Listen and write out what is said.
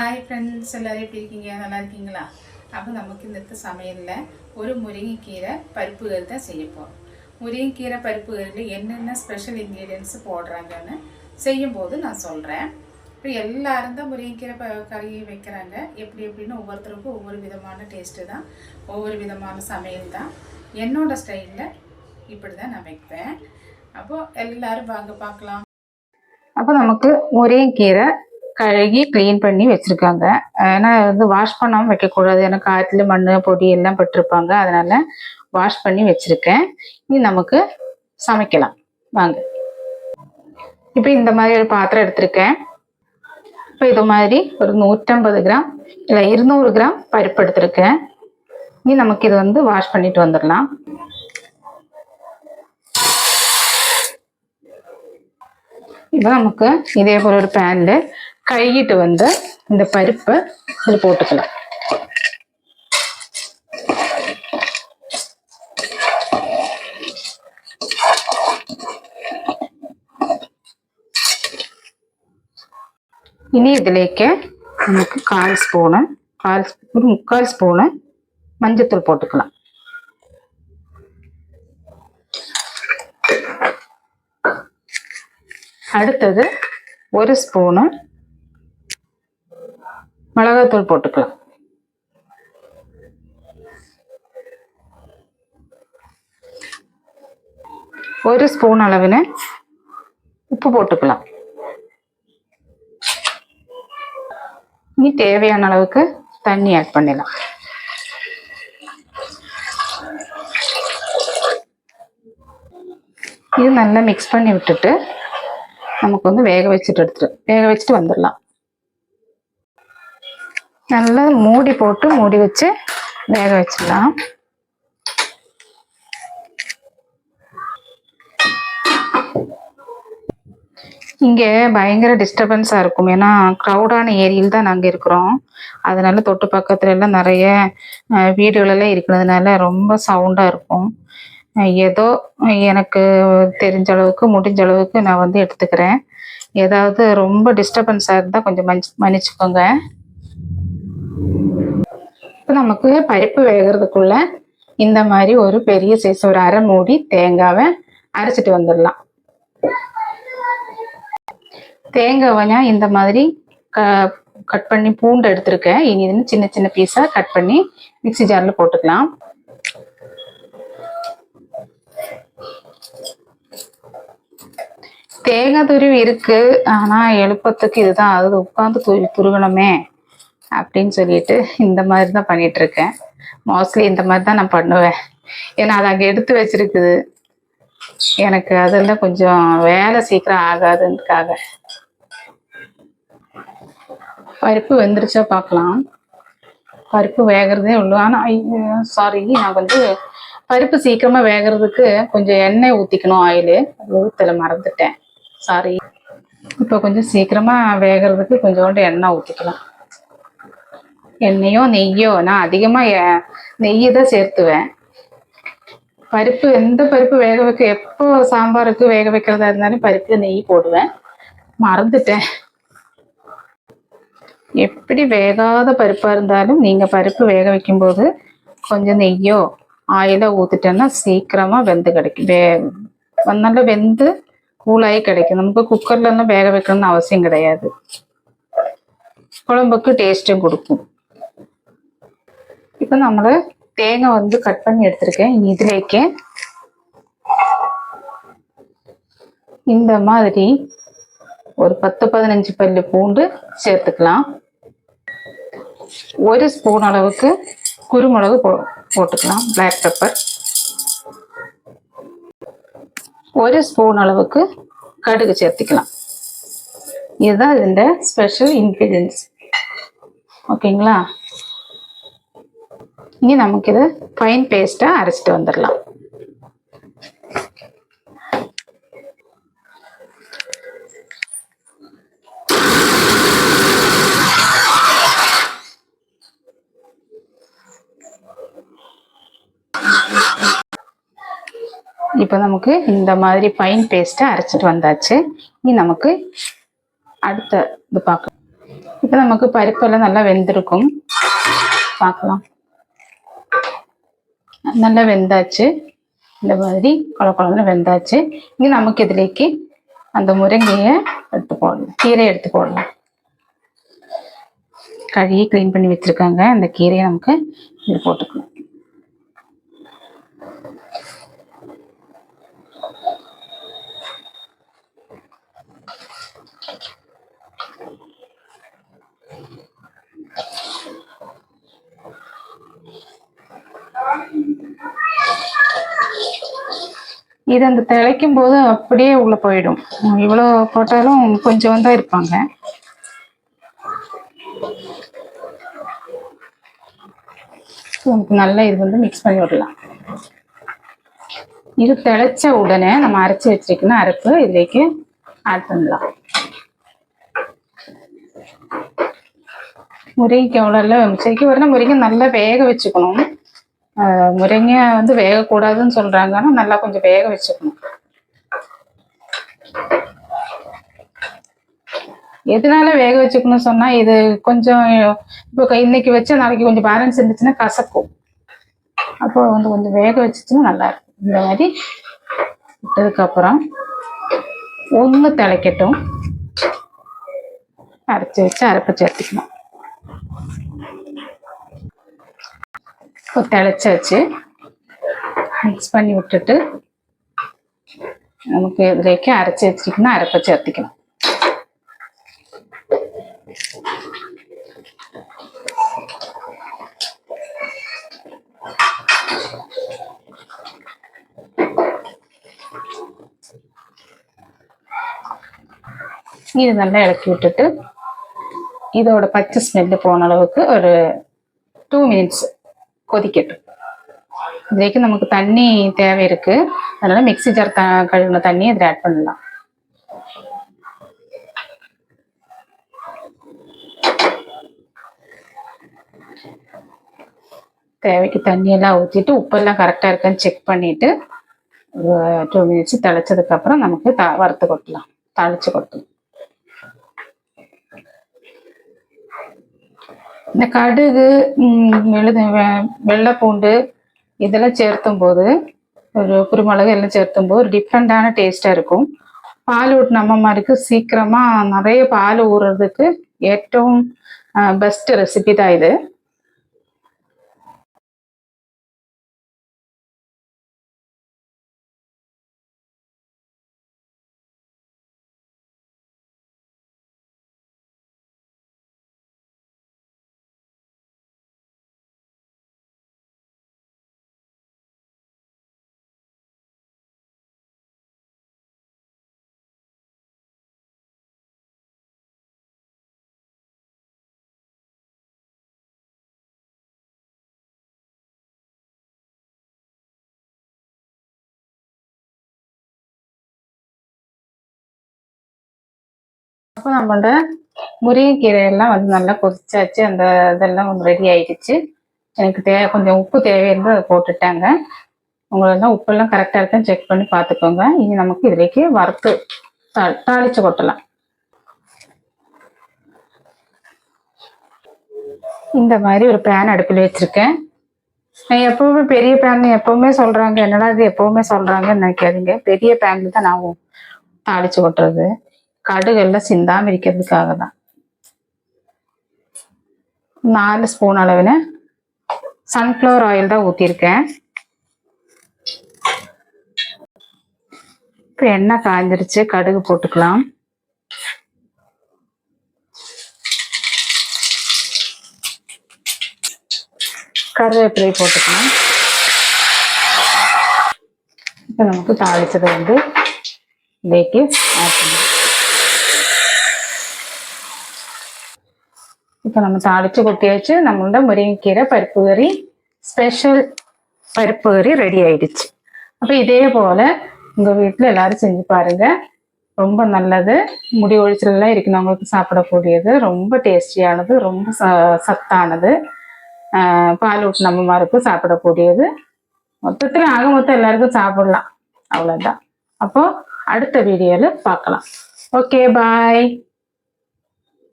Hi friends எல்லோரும் எப்படி இருக்கீங்க? நல்லா இருக்கீங்களா? அப்போ நமக்கு இந்த சமையலில் ஒரு முருங்கைக்கீரை பருப்பு கறி தான் செய்ய போகிறோம் முருங்கைக்கீரை பருப்பு கறியில் என்னென்ன ஸ்பெஷல் இன்க்ரீடியன்ஸ் போடுறாங்கன்னு செய்யும்போது நான் சொல்கிறேன் இப்போ எல்லாரும் தான் முருங்கைக்கீரை ப கறி வைக்கிறாங்க. எப்படி எப்படின்னு ஒவ்வொருத்தருக்கும் ஒவ்வொரு விதமான டேஸ்ட்டு தான் ஒவ்வொரு விதமான சமையல் தான். என்னோட ஸ்டைலில் இப்படி தான் நான் வைப்பேன். அப்போது எல்லோரும் வாங்க பார்க்கலாம். அப்போ நமக்கு முருங்கைக்கீரை கழுகி க்ளீன் பண்ணி வச்சுருக்காங்க. ஏன்னா வந்து வாஷ் பண்ணாமல் வைக்கக்கூடாது. ஏன்னா காற்றுல மண் பொடி எல்லாம் பட்டிருப்பாங்க. அதனால வாஷ் பண்ணி வச்சுருக்கேன். இனி நமக்கு சமைக்கலாம். வாங்க. இப்போ இந்த மாதிரி ஒரு பாத்திரம் எடுத்திருக்கேன். இப்போ இது மாதிரி ஒரு நூற்றம்பது கிராம் இல்லை இருநூறு கிராம் பருப்பு எடுத்திருக்கேன். இனி நமக்கு இது வந்து வாஷ் பண்ணிட்டு வந்துடலாம். இப்போ நமக்கு இதே போல ஒரு பேனில் கழுகிட்டு வந்து இந்த பருப்பை இதில் போட்டுக்கலாம் ഇനി ഇതിലേക്ക് നമുക്ക് കാൽ സ്പൂണ് കാൽ ഒരു മുക്കാൽ സ്പൂണ് മഞ്ഞത്തൂൾ പൊട്ടുക്കണം അടുത്തത് ഒരു സ്പൂണ് மிளகாத்தூள் போட்டுக்கலாம் ஒரு ஸ்பூன் அளவிന് உப்பு போட்டுக்கலாம். இனி தேவையான அளவுக்கு தண்ணி ஆட் பண்ணிடலாம். இது நல்லா மிக்ஸ் பண்ணி விட்டுட்டு நமக்கு வந்து வேக வச்சுட்டு எடுத்துட்டு வேக வச்சுட்டு வந்துடலாம். நல்லா மூடி போட்டு மூடி வச்சு வேக வச்சிடலாம். இங்கே பயங்கர டிஸ்டர்பன்ஸாக இருக்கும். ஏன்னா க்ரௌடான ஏரியில் தான் நாங்கள் இருக்கிறோம். அதனால தொட்டு பக்கத்துல எல்லாம் நிறைய வீடுகளெல்லாம் இருக்கிறதுனால ரொம்ப சவுண்டாக இருக்கும். ஏதோ எனக்கு தெரிஞ்ச அளவுக்கு முடிஞ்ச அளவுக்கு நான் வந்து எடுத்துக்கிறேன். ஏதாவது ரொம்ப டிஸ்டர்பன்ஸாக இருந்தால் கொஞ்சம் மன்னிச்சுக்கோங்க. இப்போ நமக்கு பருப்பு வேகிறதுக்குள்ள இந்த மாதிரி ஒரு பெரிய சைஸ் ஒரு அரை மூடி தேங்காவை அரைச்சிட்டு வந்துடலாம். தேங்காவை நான் இந்த மாதிரி க கட் பண்ணி பூண்டு எடுத்திருக்கேன். இனி இதுன்னு சின்ன சின்ன பீஸாக கட் பண்ணி மிக்ஸி ஜாரில் போட்டுக்கலாம். தேங்காய் துருவி இருக்கு. ஆனா எழுப்பத்துக்கு இதுதான். அது உட்காந்து துருகணுமே. அப்படின்னு சொல்லிட்டு இந்த மாதிரி தான் பண்ணிட்டு இருக்கேன் மோஸ்ட்லி இந்த மாதிரி தான் நான் பண்ணுவேன். ஏன்னா அது அங்கே எடுத்து வச்சிருக்குது. எனக்கு அதெல்லாம் கொஞ்சம் வேலை சீக்கிரம் ஆகாதுன்றதுக்காக பருப்பு வெந்துருச்சா பார்க்கலாம். பருப்பு வேகிறதே உள்ள. ஆனால் சாரி நான் வந்து பருப்பு சீக்கிரமாக வேகிறதுக்கு கொஞ்சம் எண்ணெய் ஊற்றிக்கணும் ஆயில் ஊற்றலை மறந்துட்டேன். சாரி இப்போ கொஞ்சம் சீக்கிரமாக வேகிறதுக்கு கொஞ்சோண்டு எண்ணெய் ஊற்றிக்கலாம் எண்ணெயோ நெய்யோ நான் அதிகமாக நெய்யை தான் சேர்த்துவேன். பருப்பு எந்த பருப்பு வேக வைக்க எப்போ சாம்பாருக்கு வேக வைக்கிறதா இருந்தாலும் பருப்பு நெய் போடுவேன். மறந்துட்டேன். எப்படி வேகாத பருப்பாக இருந்தாலும் நீங்கள் பருப்பு வேக வைக்கும்போது கொஞ்சம் நெய்யோ ஆயிலோ ஊற்றிட்டோன்னா சீக்கிரமாக வெந்து கிடைக்கும். வே நல்லா வெந்து கூலாகி கிடைக்கும். நமக்கு குக்கர்லலாம் வேக வைக்கணும்னு அவசியம் கிடையாது. குழம்புக்கு டேஸ்ட்டும் கொடுக்கும். இப்போ നമ്മൾ தேங்காய் வந்து கட் பண்ணி எடுத்திருக்கேன் இனி இதுலேக்கு இந்த மாதிரி ஒரு பத்து பதினஞ்சு பல்லு பூண்டு சேர்த்துக்கலாம் ஒரு ஸ்பூன் அளவுக்கு குருமிளகு போ போட்டுக்கலாம் பிளாக் பெப்பர் ஒரு ஸ்பூன் அளவுக்கு கடுகு சேர்த்துக்கலாம் இதுதான் ഇതിൻ്റെ ஸ்பெஷல் இன்க்ரீடியன்ஸ் ஓகேங்களா இங்கே நமக்கு இது ஃபைன் பேஸ்ட்டாக அரைச்சிட்டு வந்துடலாம். இப்போ நமக்கு இந்த மாதிரி ஃபைன் பேஸ்ட்டை அரைச்சிட்டு வந்தாச்சு. இனி நமக்கு அடுத்த இது பார்க்கலாம். இப்போ நமக்கு பருப்பெல்லாம் நல்லா வெந்திருக்கும். பார்க்கலாம். நல்லா வெந்தாச்சு. இந்த மாதிரி குழ வெந்தாச்சு. இனி நமக்கு இதுலேக்கு அந்த முருங்கையை எடுத்து போடலாம் கீரை எடுத்து போடலாம் கழுவி க்ளீன் பண்ணி வச்சிருக்காங்க. அந்த கீரையை நமக்கு இது போட்டுக்கலாம் இது அந்த திளைக்கும் போது அப்படியே உள்ள போயிடும். இவ்வளோ போட்டாலும் கொஞ்சம் தான் இருப்பாங்க. நல்லா இது வந்து மிக்ஸ் பண்ணி விடலாம். இது திளைச்ச உடனே நம்ம அரைச்சி வச்சிருக்கணும் அரைப்பு இதுலேக்கு ஆட் பண்ணலாம். முருங்கைக்கு அவ்வளோ இல்லை முருங்கைக்கு வரணும் முருங்கை நல்லா வேக வச்சுக்கணும். முருங்கை வந்து வேகக்கூடாதுன்னு சொல்றாங்க. ஆனா நல்லா கொஞ்சம் வேக வச்சுக்கணும். எதனால வேக வச்சுக்கணும் சொன்னா இது கொஞ்சம் இப்போ இன்னைக்கு வச்சா நாளைக்கு கொஞ்சம் பேலன்ஸ் இருந்துச்சுன்னா கசக்கும். அப்போ வந்து கொஞ்சம் வேக வச்சுச்சுன்னா நல்லா இருக்கும். இந்த மாதிரி விட்டதுக்கு அப்புறம் ஒன்று திளைக்கட்டும் அரைச்சி வச்சு அரைப்பை சேர்த்துக்கணும். இப்போ திளைச்சாச்சு மிக்ஸ் பண்ணி விட்டுட்டு நமக்கு இதுலேக்கு அரைச்சி வச்சிருக்கணும் அரைப்பை சேர்த்திக்கணும் இது நல்லா இறக்கி விட்டுட்டு இதோட பச்சை ஸ்மெல்லு போன அளவுக்கு ஒரு டூ மினிட்ஸ் கொதிக்கட்டும். இதுக்கு நமக்கு தண்ணி தேவை இருக்கு அதனால மிக்ஸி ஜார் த கழுவின தண்ணி இதில் ஆட் பண்ணலாம். தேவைக்கு தண்ணியெல்லாம் ஊற்றிட்டு உப்பெல்லாம் கரெக்டாக இருக்கான்னு செக் பண்ணிட்டு ஒரு டூ மினிட்ஸ் தெளிச்சதுக்கப்புறம் நமக்கு த வறுத்து கொட்டலாம். தாளித்து கொட்டலாம் இந்த கடுகு எழுது வெள்ளை பூண்டு இதெல்லாம் சேர்த்தும் போது ஒரு குருமிளகு எல்லாம் சேர்த்தும் போது ஒரு டிஃப்ரெண்ட்டான டேஸ்ட்டாக இருக்கும். பால் ஊட்டின அம்மாருக்கு சீக்கிரமாக நிறைய பால் ஊறுறதுக்கு ஏற்றவும் பெஸ்ட் ரெசிபி தான் இது. அப்போ நம்மளோட முருங்கைக்கீரையெல்லாம் வந்து நல்லா கொதிச்சாச்சு. அந்த இதெல்லாம் கொஞ்சம் ரெடி ஆயிடுச்சு. எனக்கு தே கொஞ்சம் உப்பு தேவையிருந்து அதை போட்டுட்டாங்க. உங்களெல்லாம் உப்பெல்லாம் கரெக்டாக இருக்குன்னு செக் பண்ணி பார்த்துக்கோங்க. இனி நமக்கு இதுலேக்கு வறுத்து தா தாளிச்சு கொட்டலாம். இந்த மாதிரி ஒரு பேன் அடுப்பில் வச்சுருக்கேன். நான் எப்பவுமே பெரிய பேன் எப்பவுமே சொல்கிறாங்க என்னடா இது எப்பவுமே சொல்கிறாங்கன்னு நினைக்காதீங்க. பெரிய பேனில் தான் நான் தாளிச்சு கொட்டுறது. கடுகு எல்லாம் சிந்தாம இருக்கிறதுக்காக தான் நாலு ஸ்பூன் அளவில் சன்ஃப்ளவர் ஆயில் தான் ஊற்றிருக்கேன் இப்போ எண்ணெய் காய்ஞ்சிருச்சு கடுகு போட்டுக்கலாம் கருவேப்பிலை போட்டுக்கலாம் இப்போ நமக்கு தாளிச்சதை வந்து இதைக்கு ஆட் இப்போ நம்ம தாளிச்சு கொட்டியாச்சு நம்மளோட முருங்கைக்கீரை பருப்பு கறி ஸ்பெஷல் பருப்பு கறி ரெடி ஆயிடுச்சு. அப்போ இதே போல உங்கள் வீட்டில் எல்லாரும் செஞ்சு பாருங்க. ரொம்ப நல்லது. முடி ஒழிச்சல்லாம் இருக்கிறவங்களுக்கு சாப்பிடக்கூடியது. ரொம்ப டேஸ்டியானது. ரொம்ப ச- சத்தானது. பால் ஊட்டின நம்மமாருக்கு சாப்பிடக்கூடியது. மொத்தத்தில் ஆக மொத்தம் எல்லாருக்கும் சாப்பிடலாம். அவ்வளோதான் அப்போ அடுத்த வீடியோவில் பார்க்கலாம் ஓகே பாய்